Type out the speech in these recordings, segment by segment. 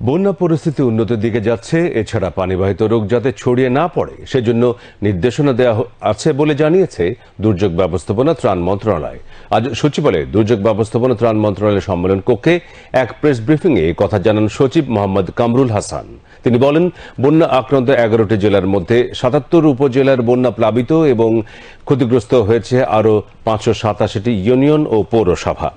বন্যা পরিস্থিতি উন্নতির দিকে যাচ্ছে, এছাড়া পানিবাহিত রোগ যাতে ছড়িয়ে না পড়ে, সেজন্য নির্দেশনা দেওয়া আছে বলে জানিয়েছে দুর্যোগ ব্যবস্থাপনা ত্রাণ মন্ত্রণালয়। আজ সচিবালয়ে দুর্যোগ ব্যবস্থাপনা ত্রাণ মন্ত্রণালয়ের সম্মেলন কক্ষে এক প্রেস ব্রিফিংয়ে কথা জানান সচিব মোহাম্মদ কামরুল হাসান। তিনি বলেন, বন্যা আক্রান্ত এগারোটি জেলার মধ্যে সাতাত্তর উপজেলার বন্যা প্লাবিত এবং ক্ষতিগ্রস্ত হয়েছে আরও পাঁচশো সাতাশিটি ইউনিয়ন ও পৌরসভা।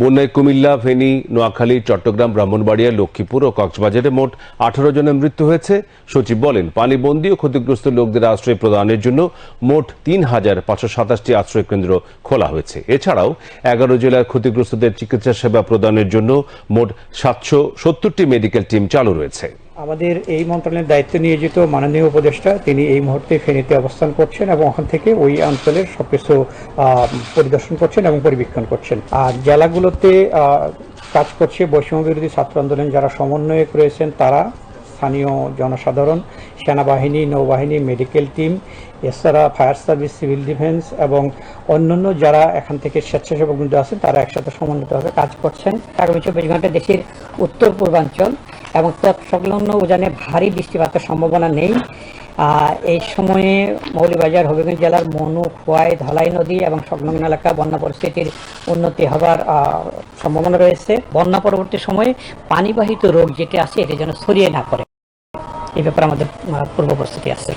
বন্যায় কুমিল্লা, ফেনী, নোয়াখালী, চট্টগ্রাম, ব্রাহ্মণবাড়িয়া, লক্ষ্মীপুর ও কক্সবাজারে মোট আঠারো জনের মৃত্যু হয়েছে। সচিব বলেন, পানিবন্দী ও ক্ষতিগ্রস্ত লোকদের আশ্রয় প্রদানের জন্য মোট তিন হাজার পাঁচশো সাতাশটি আশ্রয়কেন্দ্র খোলা হয়েছে। এছাড়াও এগারো জেলার ক্ষতিগ্রস্তদের চিকিৎসা সেবা প্রদানের জন্য মোট সাতশো সত্তরটি মেডিকেল টিম চালু রয়েছে। আমাদের এই মন্ত্রণালয়ের দায়িত্ব নিয়োজিত মাননীয় উপদেষ্টা, তিনি এই মুহূর্তে ফেনীতে অবস্থান করছেন এবং ওখান থেকে ওই অঞ্চলের সবকিছু পরিদর্শন করছেন এবং পরিবীক্ষণ করছেন। আর জেলাগুলোতে কাজ করছে বৈষম্য বিরোধী ছাত্র আন্দোলন, যারা সমন্বয়ক রয়েছেন তারা, স্থানীয় জনসাধারণ, সেনাবাহিনী, নৌবাহিনী, মেডিকেল টিম, এছাড়া ফায়ার সার্ভিস, সিভিল ডিফেন্স এবং অন্যান্য যারা এখান থেকে স্বেচ্ছাসেবক আছেন, তারা একসাথে সমন্বিতভাবে কাজ করছেন। আগামী চব্বিশ ঘণ্টা দেশের উত্তর পূর্বাঞ্চল এবং তৎসংলগ্ন উজানে ভারী বৃষ্টিপাতের সম্ভাবনা নেই। এই সময়ে মৌলভীবাজার, হবিগঞ্জ জেলার মনু, খোয়াই, ধলাই নদী এবং সংলগ্ন এলাকা বন্যা পরিস্থিতির উন্নতি হবার সম্ভাবনা রয়েছে। বন্যা পরবর্তী সময়ে পানিবাহিত রোগ যেটি আছে, এটি যেন ছড়িয়ে না পড়ে। এই ব্যাপারে আমাদের পূর্ব প্রস্তুতি আছে।